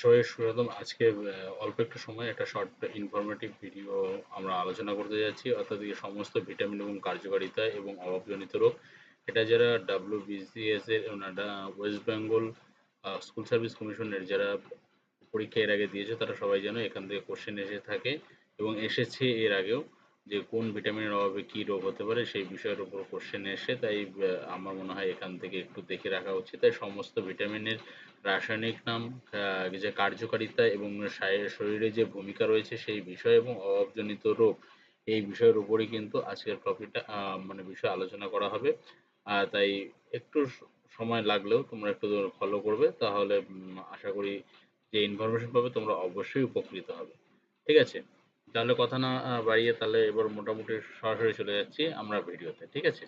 সবাই সুস্বাগতম আজকে অল্প একটু সময়, একটা শর্ট ইনফরমেটিভ ভিডিও আমরা আলোচনা করতে যাচ্ছি। অর্থাৎ এই সমস্ত ভিটামিন এবং কার্যকারিতা এবং অভাবজনিত রোগ। এটা যারা ডাব্লিউবিসিএস এর ওনারা ওয়েস্ট বেঙ্গল স্কুল সার্ভিস কমিশনের যারা পরীক্ষা এর আগে দিয়েছে, তারা সবাই যেন এখান থেকে কোশ্চেন এসে থাকে এবং এসেছে এর আগেও যে কোন ভিটামিনের অভাবে কি রোগ হতে পারে সেই বিষয়ের উপর কোশ্চেন এসে, তাই আমার মনে হয় এখান থেকে একটু দেখে রাখা উচিত। তাই সমস্ত ভিটামিনের রাসায়নিক নাম যে কার্যকারিতা এবং শারীর- যে ভূমিকা রয়েছে সেই বিষয় এবং অভাবজনিত রোগ, এই বিষয়ের উপরই কিন্তু আজকের টপিকটা মানে বিষয় আলোচনা করা হবে। তাই একটু সময় লাগলেও তোমরা একটু ফলো করবে, তাহলে আশা করি যে ইনফরমেশন পাবে, তোমরা অবশ্যই উপকৃত হবে। ঠিক আছে? তাহলে কথা না বাড়িয়ে তাহলে এবার মোটামুটি সরাসরি চলে যাচ্ছি আমরা ভিডিওতে, ঠিক আছে?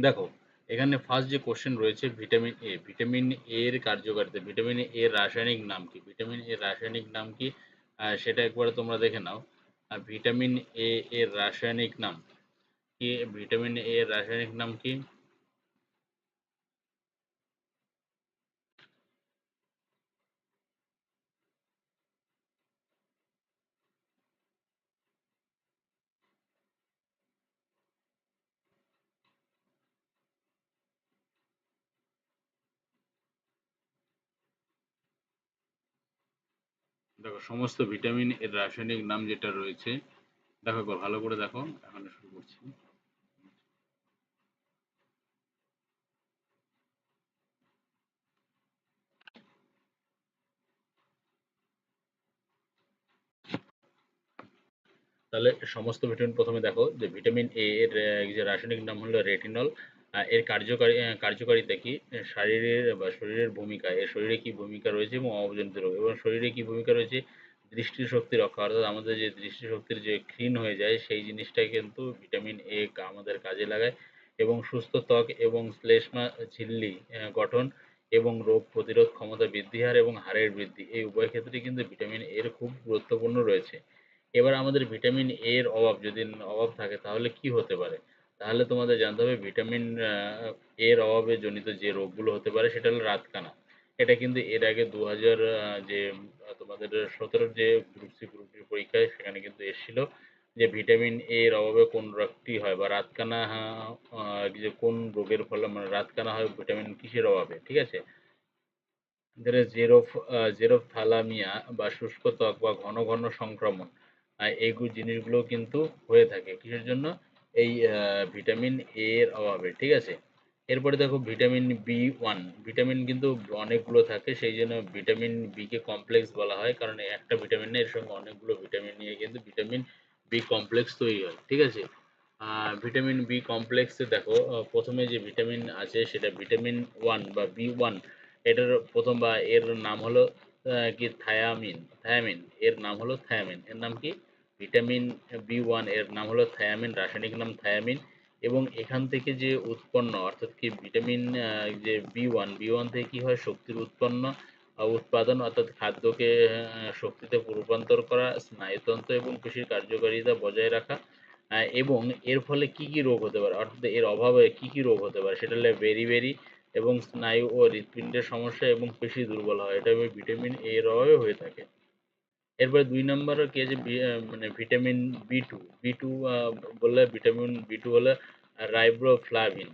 দেখো এখানে ফার্স্ট যে কোশ্চেন রয়েছে ভিটামিন এ ভিটামিন এ এর কার্যকারিতা ভিটামিন এ এর রাসায়নিক নাম কি? ভিটামিন এ রাসায়নিক নাম কি? সেটা একবার তোমরা দেখে নাও। ভিটামিন এ এর রাসায়নিক নাম কি? ভিটামিন এ এর রাসায়নিক নাম কি? সমস্ত ভিটামিন এর রাসায়নিক নাম যেটা রয়েছে, দেখো একবার ভালো করে দেখো, এখন শুরু করছি। তাহলে সমস্ত ভিটামিন প্রথমে দেখো, যে ভিটামিন এ এর যে রাসায়নিক নাম হলো রেটিনল এর কার্যকারী কার্যকারিতা কি? শরীরের বা শরীরের ভূমিকা, এর শরীরে কি ভূমিকা রয়েছে এবং অবজনিত রোগ? এবং শরীরে কি ভূমিকা রয়েছে? দৃষ্টিশক্তি রক্ষা, অর্থাৎ আমাদের যে দৃষ্টিশক্তির যে ক্ষীণ হয়ে যায়, সেই জিনিসটা কিন্তু ভিটামিন এ আমাদের কাজে লাগায় এবং সুস্থ ত্বক এবং শ্লেষ্মা ঝিল্লি গঠন এবং রোগ প্রতিরোধ ক্ষমতা বৃদ্ধি হার এবং হাড়ের বৃদ্ধি, এই উভয় ক্ষেত্রে কিন্তু ভিটামিন এর খুব গুরুত্বপূর্ণ রয়েছে। এবার আমাদের ভিটামিন এর অভাব, যদি অভাব থাকে তাহলে কি হতে পারে? তাহলে তোমাদের জানতে হবে ভিটামিন এর অভাবে জনিত যে রোগগুলো হতে পারে সেটা হলো রাতকানা। এটা কিন্তু এর আগে দু হাজার যে, তোমাদের সতেরোর যে গ্রুপ সি গ্রুপ পরীক্ষায় সেখানে কিন্তু এসেছিল যে ভিটামিন এর অভাবে কোন রোগটি হয় বা রাতকানা যে কোন রোগের ফলে মানে রাতকানা হয় ভিটামিন কিসের অভাবে, ঠিক আছে? যেটা জেরোফ থালামিয়া বা শুষ্ক ত্বক বা ঘন ঘন সংক্রমণ এইগুলো জিনিসগুলো কিন্তু হয়ে থাকে। কিসের জন্য? এই ভিটামিন এ এর অভাবে, ঠিক আছে? এরপরে দেখো ভিটামিন বি ওয়ান ভিটামিন কিন্তু অনেকগুলো থাকে, সেই জন্য ভিটামিন বি কে কমপ্লেক্স বলা হয়, কারণ একটা ভিটামিন এর সঙ্গে অনেকগুলো ভিটামিন নিয়ে কিন্তু ভিটামিন বি কমপ্লেক্স তৈরি হয়, ঠিক আছে? ভিটামিন বি কমপ্লেক্সে দেখো প্রথমে যে ভিটামিন আছে সেটা ভিটামিন ওয়ান বা বি ওয়ান এটার প্রথম বা এর নাম হলো কি থায়ামিন থায়ামিন এর নাম হলো থায়ামিন এর নাম কি? ভিটামিন বি ওয়ানের নাম হলো থায়ামিন, রাসায়নিক নাম থায়ামিন এবং এখান থেকে যে উৎপন্ন, অর্থাৎ কি ভিটামিন যে বি ওয়ান বি ওয়ান থেকে কি হয়? শক্তির উৎপন্ন উৎপাদন অর্থাৎ খাদ্যকে শক্তিতে রূপান্তর করা, স্নায়ুতন্ত্র এবং পেশির কার্যকারিতা বজায় রাখা এবং এর ফলে কি কি রোগ হতে পারে? অর্থাৎ এর অভাবে কি কি রোগ হতে পারে? সেটা হলো বেরি এবং স্নায়ু ও হৃৎপিণ্ডের সমস্যা এবং পেশি দুর্বল হয়। এটা ভিটামিন এর অভাবে হয়ে থাকে। এরপরে দুই নম্বর কি আছে মানে vitamin B two B two বললে ভিটামিন বি টু হলো রাইব্রোফ্লাভিন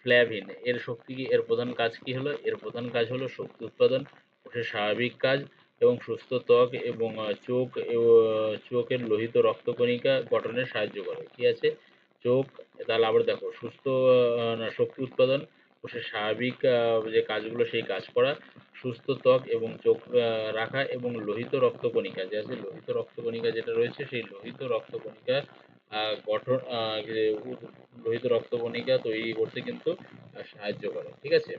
ফ্ল্যাভিন, এর শক্তি কি, এর প্রধান কাজ কি হলো? এর প্রধান কাজ হলো শক্তি উৎপাদন, কোষের স্বাভাবিক কাজ এবং সুস্থ ত্বক এবং চোখ চোখের লোহিত রক্তকণিকা গঠনে সাহায্য করে। কি আছে? চোখ, তাহলে আবার দেখো, সুস্থ শক্তি উৎপাদন, কোষের স্বাভাবিক যে কাজগুলো সেই কাজ করা সুস্থ ত্বক এবং চোখ রাখা এবং লোহিত রক্তকণিকা যে আছে লোহিত রক্তকণিকা যেটা রয়েছে সেই লোহিত রক্তকণিকা গঠন লোহিত রক্তকণিকা তৈরি করতে কিন্তু সাহায্য করে ঠিক আছে?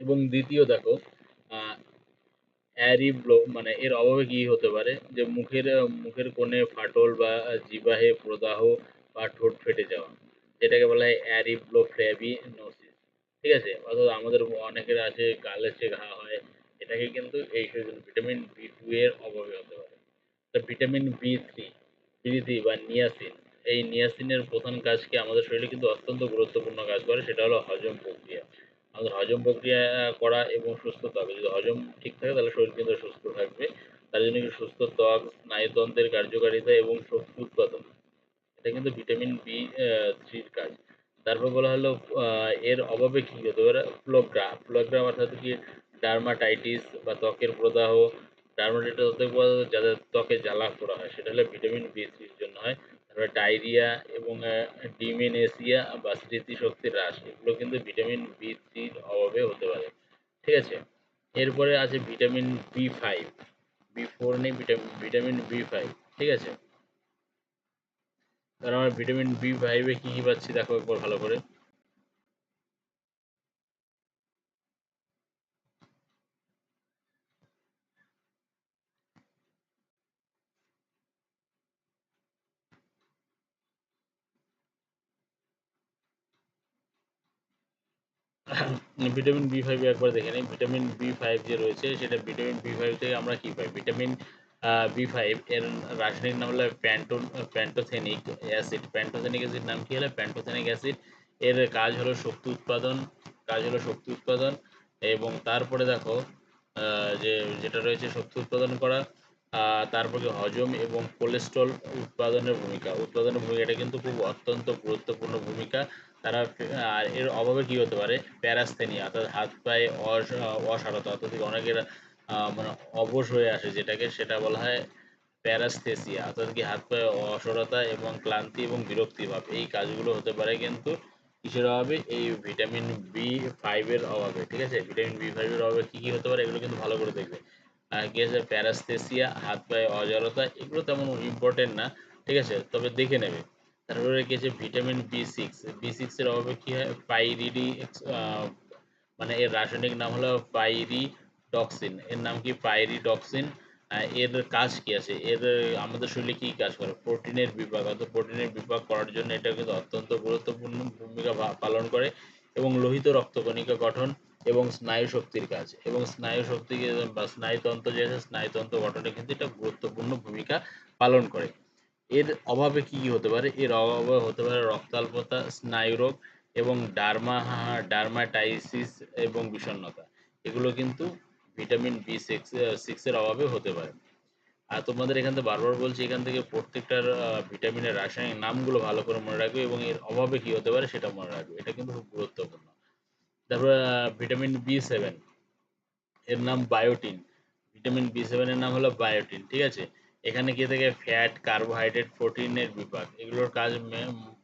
এবং দ্বিতীয় দেখো আহ, অ্যারিব্লো মানে এর অভাবে কি হতে পারে? যে মুখের মুখের কোণে ফাটল বা জিবাহে প্রদাহ বা ঠোঁট ফেটে যাওয়া যেটাকে বলা হয় অ্যারিব্লোফ্ল্যাভিনোসিস ঠিক আছে? অর্থাৎ আমাদের অনেকের আছে, গালে যে ঘা হয়, এটাকে কিন্তু এই ভিটামিন বি টু এর অভাবে হতে পারে। তো vitamin B three B three বা নিয়াসিন এই নিয়াসিনের প্রধান কাজ কি? আমাদের শরীরে কিন্তু অত্যন্ত গুরুত্বপূর্ণ কাজ করে, সেটা হলো হজম প্রক্রিয়া। আমাদের হজম প্রক্রিয়া করা এবং সুস্থ ত্বক যদি হজম ঠিক থাকে, তাহলে শরীর কিন্তু সুস্থ থাকবে। তার জন্য সুস্থ ত্বক, স্নায়ুতন্ত্রের কার্যকারিতা এবং শক্তি উৎপাদন, এটা কিন্তু ভিটামিন বি থ্রির কাজ। তারপর বলা হলো এর অভাবে কী হতে? পারে ফ্লোগ্রা ফ্লোগ্রা অর্থাৎ কি ডার্মাটাইটিস বা ত্বকের প্রদাহ। ডার্মাটাইটিস পারে যাদের ত্বকে জ্বালা পোড়া হয়, সেটা হলো ভিটামিন বি থ্রির জন্য হয়। তারপরে ডায়রিয়া এবং ডিমেনেসিয়া বা স্মৃতিশক্তির হ্রাস, এগুলো কিন্তু ভিটামিন বি থ্রির অভাবে হতে পারে। ঠিক আছে? এরপরে আছে vitamin B five B four নেই ভিটামিন বি ফাইভ ঠিক আছে? তাহলে আমরা ভিটামিন বি ফাইভে কী কী পাচ্ছি দেখো একবার ভালো করে। ভিটামিন বি ফাইভ একবার দেখে নিই। ভিটামিন বি ফাইভ যে রয়েছে, সেটা ভিটামিন বি ফাইভ থেকে আমরা কি পাই? ভিটামিন বি ফাইভ এর রাসায়নিক নাম হলো panto pantothenic acid pantothenic acid নাম কি হলো? প্যান্টোথেনিক অ্যাসিড এর কাজ হলো শক্তি উৎপাদন, কাজ হলো শক্তি উৎপাদন এবং তারপরে দেখো যে, যেটা রয়েছে শক্তি উৎপাদন করা তারপরে হজম এবং কোলেস্ট্রল উৎপাদনের ভূমিকা। উৎপাদনের ভূমিকাটা কিন্তু খুব অত্যন্ত গুরুত্বপূর্ণ ভূমিকা। তারা আর এর অভাবে কি হতে পারে? প্যারাস্থেনিয়া, অর্থাৎ হাত পায়ে অস- অসারতা, অর্থাৎ অনেকের মানে অবশ হয়ে আসে, যেটাকে সেটা বলা হয় প্যারাস্থেসিয়া অর্থাৎ কি হাত পায়ে অসরতা এবং ক্লান্তি এবং বিরক্তি ভাব এই কাজগুলো হতে পারে কিন্তু কিসের অভাবে? এই ভিটামিন বি ফাইভের অভাবে, ঠিক আছে? ভিটামিন বি ফাইভের অভাবে কি কি হতে পারে এগুলো কিন্তু ভালো করে দেখবে। কি আছে? প্যারাস্থেসিয়া, হাত পায়ে অজড়তা এগুলো তেমন ইম্পর্টেন্ট না, ঠিক আছে? তবে দেখে নেবে। তারপরে কি আছে? Vitamin B six B six এর অভাবে কি হয়? পাইরিডি মানে এর রাসায়নিক নাম হলো পাইরিডক্সিন এর নাম কি? পাইরিডক্সিন এর কাজ কি আছে? এর, আমাদের শরীরে কি কাজ করে? প্রোটিনের বিপাক অর্থাৎ প্রোটিনের বিপাক করার জন্য এটা কিন্তু অত্যন্ত গুরুত্বপূর্ণ ভূমিকা পালন করে এবং লোহিত রক্তকণিকা গঠন এবং স্নায়ু শক্তির কাজ। এবং স্নায়ু শক্তি বা স্নায়ুতন্ত্র যে আছে স্নায়ুতন্ত্র গঠনে কিন্তু এটা গুরুত্বপূর্ণ ভূমিকা পালন করে। এর অভাবে কি কি হতে পারে? এর অভাবে হতে পারে রক্তাল্পতা স্নায়ুরোগ এবং ডার্মা, ডার্মাটাইসিস এবং বিষণ্ণতা। এগুলো কিন্তু ভিটামিন বি সিক্স সিক্সের অভাবে হতে পারে। আর তোমাদের এখান থেকে বারবার বলছি, এখান থেকে প্রত্যেকটার ভিটামিনের রাসায়নিক নামগুলো ভালো করে মনে রাখবে এবং এর অভাবে কি হতে পারে সেটা মনে রাখবে। এটা কিন্তু খুব গুরুত্বপূর্ণ। তারপর ভিটামিন বি সেভেন এর নাম বায়োটিন ভিটামিন বি সেভেনের নাম হলো বায়োটিন ঠিক আছে? এখানে কি থাকে? ফ্যাট কার্বোহাইড্রেট প্রোটিনের বিপাক। এগুলোর কাজ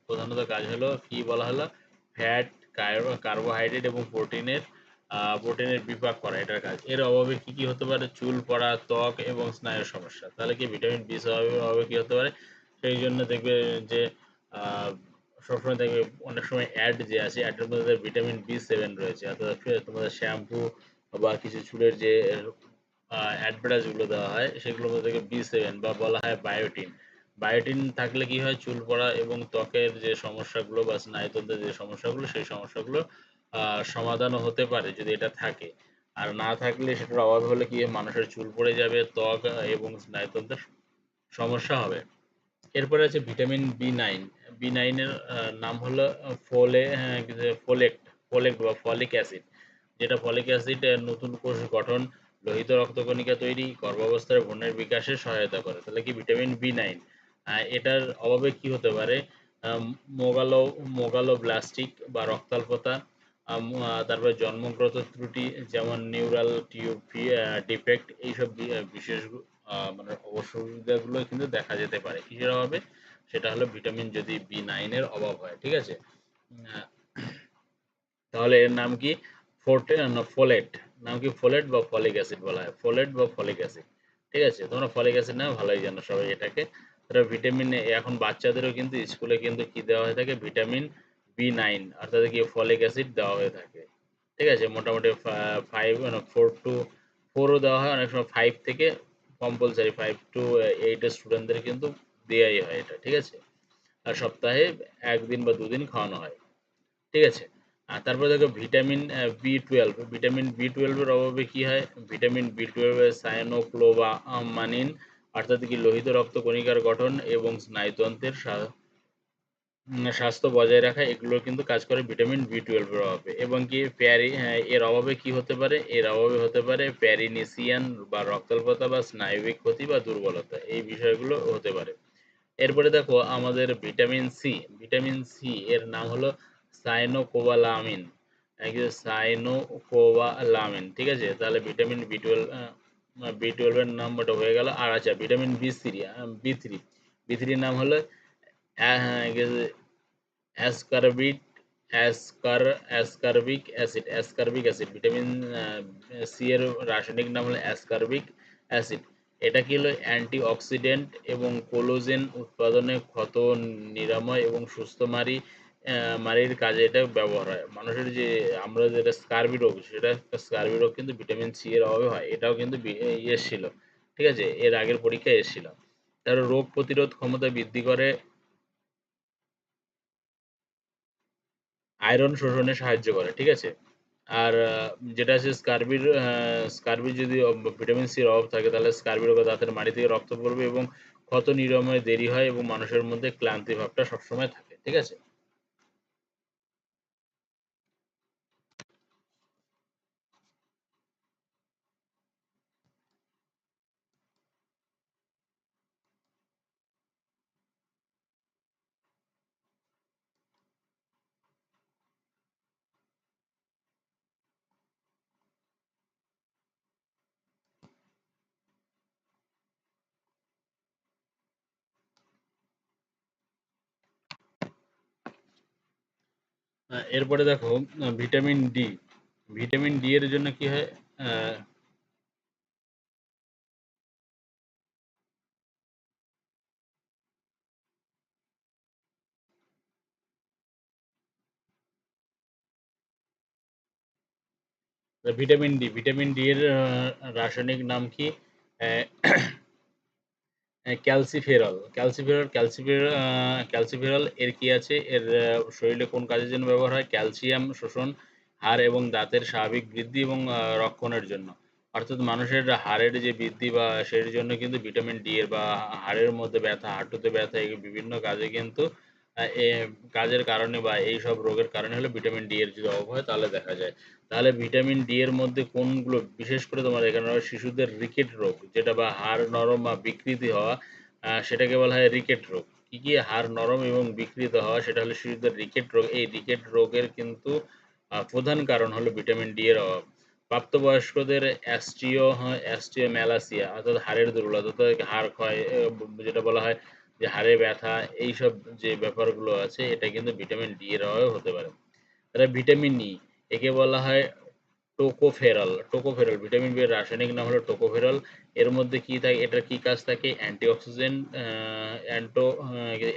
প্রধানত কাজ হলো, কি বলা হলো? ফ্যাট কার্বোহাইড্রেট এবং প্রোটিনের প্রোটিনের বিপাক করা এটার কাজ। এর অভাবে কি কি হতে পারে? চুল, পড়া, ত্বক এবং স্নায়ুর সমস্যা। তাহলে কি ভিটামিন বি সেভেনের অভাবে কি হতে পারে? সেই জন্য দেখবে যে সবসময় দেখবে অনেক সময় অ্যাড যে আছে অ্যাডের মধ্যে ভিটামিন বি সেভেন রয়েছে। অর্থাৎ তোমাদের শ্যাম্পু বা কিছু চুলের যে অ্যাডভার্টাইজগুলো দেওয়া হয়, সেগুলোর মধ্যে থেকে বি সেভেন বা বলা হয় বায়োটিন বায়োটিন থাকলে কি হয়? চুল, পড়া এবং ত্বকের যে সমস্যাগুলো বা স্নায়ুতন্ত্রের যে সমস্যাগুলো, সেই সমস্যাগুলো সমাধানও হতে পারে যদি এটা থাকে। আর না থাকলে সেটার অভাব হলে কি মানুষের চুল পড়ে যাবে, ত্বক এবং স্নায়ুতন্ত্রের সমস্যা হবে। এরপরে আছে ভিটামিন বি নাইন বি নাইনের নাম হলো ফোলে ফোলেক্ট ফোলেক্ট বা ফলিক অ্যাসিড। যেটা ফলিক অ্যাসিড নতুন কোষ গঠন, লোহিত রক্তকণিকা তৈরি, গর্ভাবস্থার ভ্রূণের বিকাশে সহায়তা করে। তাহলে কি ভিটামিন বি নাইন এটার অভাবে কি হতে পারে? মোগালো মোগালো ব্লাস্টিক বা রক্তাল্পতা তারপরে জন্মগত ত্রুটি, যেমন নিউরাল টিউব ডিফেক্ট এইসব বিশেষ মানে অসুবিধাগুলো কিন্তু দেখা যেতে পারে। কিসের অভাবে? সেটা হলো ভিটামিন যদি বি নাইনের অভাব হয়, ঠিক আছে? তাহলে এর নাম কি? ফোর্টে ফোলেট। নাম কি ফোলেট বা ফলিক অ্যাসিড বলা হয়? ফোলেট বা ফলিক অ্যাসিড, ঠিক আছে? তোমরা ফলিক অ্যাসিড না ভালোই জানো সবাই এটাকে। তারা ভিটামিন এখন বাচ্চাদেরও কিন্তু স্কুলে কিন্তু কি দেওয়া হয়ে থাকে? ভিটামিন বি নাইন অর্থাৎ কি ফলিক অ্যাসিড দেওয়া হয়ে থাকে। ঠিক আছে? মোটামুটি ফাইভ ফোর টু ফোরও দেওয়া হয়। অনেক সময় ফাইভ থেকে কম্পালসারি ফাইভ টু এইটের স্টুডেন্টদের কিন্তু দেওয়াই হয় এটা। ঠিক আছে? আর সপ্তাহে একদিন বা দুদিন খাওয়ানো হয়। ঠিক আছে? আর তারপরে দেখো vitamin B twelve vitamin B টুয়েলভের অভাবে কি হয়? ভিটামিন বি টুয়েলভের সায়ানোক্লোবামানিন অর্থাৎ কি লোহিত রক্ত কণিকার গঠন এবং স্নায়ুতন্ত্রের স্বাস্থ্য বজায় রাখা এগুলো কিন্তু কাজ করে ভিটামিন বি টুয়েলভের অভাবে। এবং কি প্যারি হ্যাঁ, এর অভাবে কি হতে পারে? এর অভাবে হতে পারে প্যারিনিসিয়ান বা রক্তাল্পতা বা স্নায়বিক ক্ষতি বা দুর্বলতা এই বিষয়গুলো হতে পারে। এরপরে দেখো আমাদের ভিটামিন সি ভিটামিন সি এর নাম হলো সাইনোকোবালামিন সাইনোকোবালামিন ঠিক আছে? তাহলে ভিটামিন বি টুয়েলভ বি টুয়েলভের নাম্বারটা হয়ে গেল আর আচ্ছা vitamin B three B three B থ্রির নাম হলো অ্যাসকারবিট অ্যাসকার ascorbic acid ascorbic acid vitamin C এর রাসায়নিক নাম হলো অ্যাসকারবিক অ্যাসিড এটা কি হলো? অ্যান্টিঅক্সিডেন্ট এবং কোলোজেন উৎপাদনে ক্ষত, নিরাময় এবং সুস্থ মারি মারির কাজে এটা ব্যবহার হয়। মানুষের যে, আমরা যেটা স্কারবি রোগ, সেটা স্কারবি রোগ কিন্তু ভিটামিন সি এর অভাবে হয়। এটাও কিন্তু এসেছিল ঠিক আছে? এর আগের পরীক্ষায় এসেছিল। তার রোগ প্রতিরোধ ক্ষমতা বৃদ্ধি করে আয়রন শোষণে সাহায্য করে, ঠিক আছে? আর যেটা আছে স্কার্বির স্কার্বির যদি ভিটামিন সির অভাব থাকে, তাহলে স্কারবি রোগে দাঁতের মাড়ি থেকে রক্ত পড়বে এবং ক্ষত নিরাময়ে দেরি হয় এবং মানুষের মধ্যে ক্লান্তি ভাবটা সবসময় থাকে, ঠিক আছে? এরপরে দেখো আহ, ভিটামিন ডি ভিটামিন ডি এর জন্য কি হয়? আহ, ভিটামিন ডি ভিটামিন ডি এর আহ, রাসায়নিক নাম কি? আহ, ক্যালসিফেরল। ক্যালসিফেরল, ক্যালসিফের ক্যালসিফেরল এর কি আছে? এর শরীরে কোন কাজের জন্য ব্যবহার হয়? ক্যালসিয়াম শোষণ, হাড় এবং দাঁতের স্বাভাবিক বৃদ্ধি এবং রক্ষণের জন্য। অর্থাৎ মানুষের হাড়ের যে বৃদ্ধি বা সেই জন্য কিন্তু ভিটামিন ডি এর বা হাড়ের মধ্যে ব্যথা, হাঁটুতে ব্যথা, এই বিভিন্ন কাজে কিন্তু কাজের কারণে বা এই সব রোগের কারণে হলে ভিটামিন ডি এর যদি অভাব হয়, তাহলে দেখা যায়। তাহলে ভিটামিন ডি এর মধ্যে কোনগুলো? বিশেষ করে তোমার এখানে শিশুদের রিকেট রোগ, যেটা বা হাড় নরম বা বিকৃতি হওয়া সেটাকে বলা হয় রিকেট রোগ। কি কি হাড় নরম এবং বিকৃত হওয়া, সেটা হলো শিশুদের রিকেট রোগ। এই রিকেট রোগের কিন্তু প্রধান কারণ হলো ভিটামিন ডি এর অভাব। প্রাপ্তবয়স্কদের অ্যাস্টিও অ্যাস্টিও ম্যালাসিয়া, অর্থাৎ হাড়ের দুর্বলতা, অর্থাৎ হাড় ক্ষয় যেটা বলা হয় যে হাড়ে ব্যথা, এইসব যে ব্যাপারগুলো আছে, এটা কিন্তু ভিটামিন ডি এর অভাবে হতে পারে। তাহলে ভিটামিন ই একে বলা হয় টোকোফেরল টোকোফেরল, ভিটামিন বি এর রাসায়নিক নাম হলো টোকোফেরল। এর মধ্যে কি থাকে, এটার কি কাজ থাকে? অ্যান্টিঅক্সিডেন্ট অ্যান্টো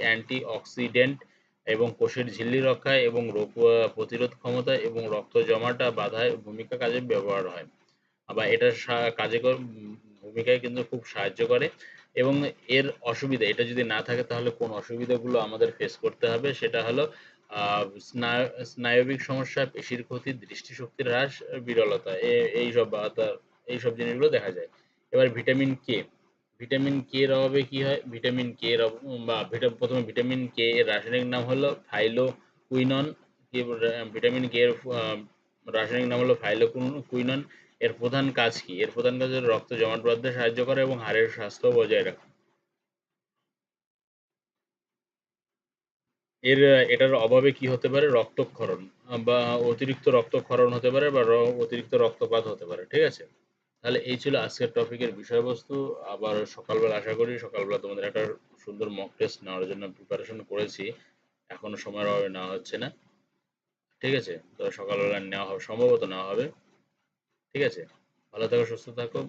অ্যান্টিঅক্সিডেন্ট এবং কোষের ঝিল্লি রক্ষায় এবং রোগ প্রতিরোধ ক্ষমতা এবং রক্ত জমাটা বাধায় ভূমিকা কাজে ব্যবহার হয়। আবার এটা কাজে ভূমিকায় কিন্তু খুব সাহায্য করে এবং এর অসুবিধা, এটা যদি না থাকে তাহলে কোন অসুবিধাগুলো আমাদের ফেস করতে হবে? সেটা হলো স্নায়বিক সমস্যা, পেশির ক্ষতি, দৃষ্টিশক্তির হ্রাস, বিরলতা, এ- এইসব বা তা- এইসব জিনিসগুলো দেখা যায়। এবার ভিটামিন কে ভিটামিন কে এর অভাবে কি হয়? ভিটামিন কে এর বা প্রথমে ভিটামিন কে এর রাসায়নিক নাম হলো ফাইলোকুইনন কি বলে- ভিটামিন কে এর রাসায়নিক নাম হলো ফাইলোকুইনন। এর প্রধান কাজ কি? এর প্রধান কাজ হলো রক্ত জমাট বাঁধতে সাহায্য করে এবং হাড়ের স্বাস্থ্য বজায় রাখে। এর, এটার অভাবে কি হতে পারে? রক্তক্ষরণ বা অতিরিক্ত রক্তক্ষরণ হতে পারে বা অতিরিক্ত রক্তপাত হতে পারে, ঠিক আছে? তাহলে এই ছিল আজকের টপিকের বিষয়বস্তু। আবার সকালবেলা আশা করি সকালবেলা তোমাদের একটা সুন্দর মক টেস্ট নেওয়ার জন্য প্রিপারেশন করেছি। এখনও সময়ের অভাবে নেওয়া হচ্ছে না, ঠিক আছে? তো সকালবেলা নেওয়া হবে, সম্ভবত নেওয়া হবে, ঠিক আছে? ভালো থাকো, সুস্থ থাকো।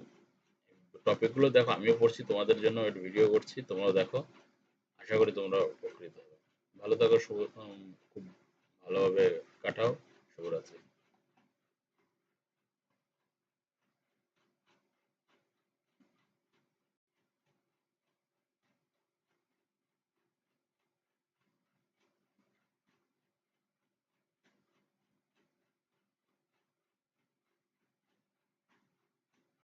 টপিকগুলো দেখো, আমিও পড়ছি, তোমাদের জন্য একটু ভিডিও করছি, তোমরাও দেখো। আশা করি তোমরা উপকৃত। ভালো থাকো শুভ খুব ভালোভাবে কাটাও শুভরাত্রি।